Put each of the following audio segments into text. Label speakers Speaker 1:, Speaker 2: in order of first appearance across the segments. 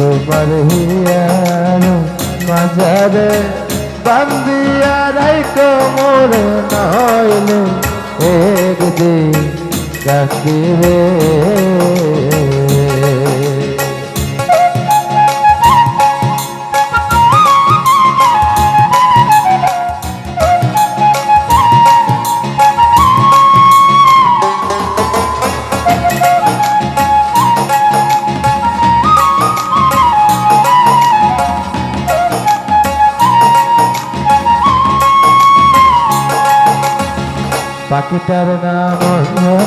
Speaker 1: তোমার হিয়ার মাঝারে বান্দিয়া রাইকো মোরে নইলে একদিন ডাকিবে। পাখিটার নাম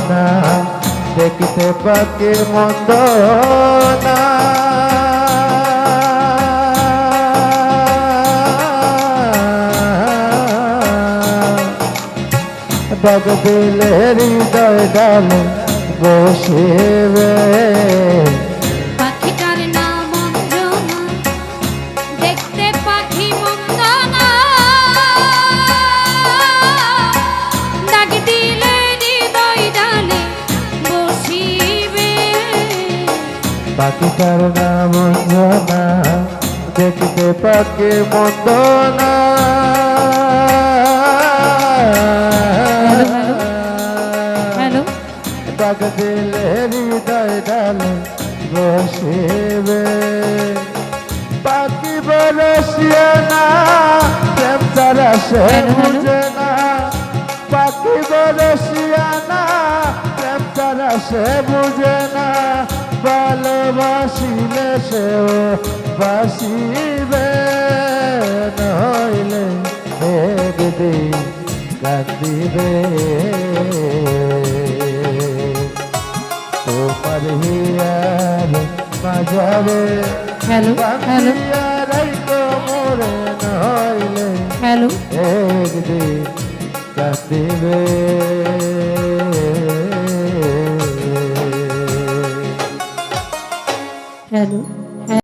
Speaker 1: না দেখিতে পাখির মন্দ না। দিলে হৃদয় ডালে বসিবে।
Speaker 2: পাখিটার নাম অঞ্জনা দেখিতে
Speaker 1: পাখির মন্দ না। ডাক দিলে হৃদয় ডালে বসিবে পাখি বরসিয়ে না প্রেম তারা সে। বুঝে না। বরসিয়ে না প্রেম তারা সে বুঝে না। ভালোবাসিলে সেও বাসিবে নইলে একদিন কান্দিবে তোমার হিয়ার মাঝারে
Speaker 2: হ্যালো হ্যালো।
Speaker 1: মোরে নইলে
Speaker 2: হ্যালো।
Speaker 1: একদিন কাঁদিবে। à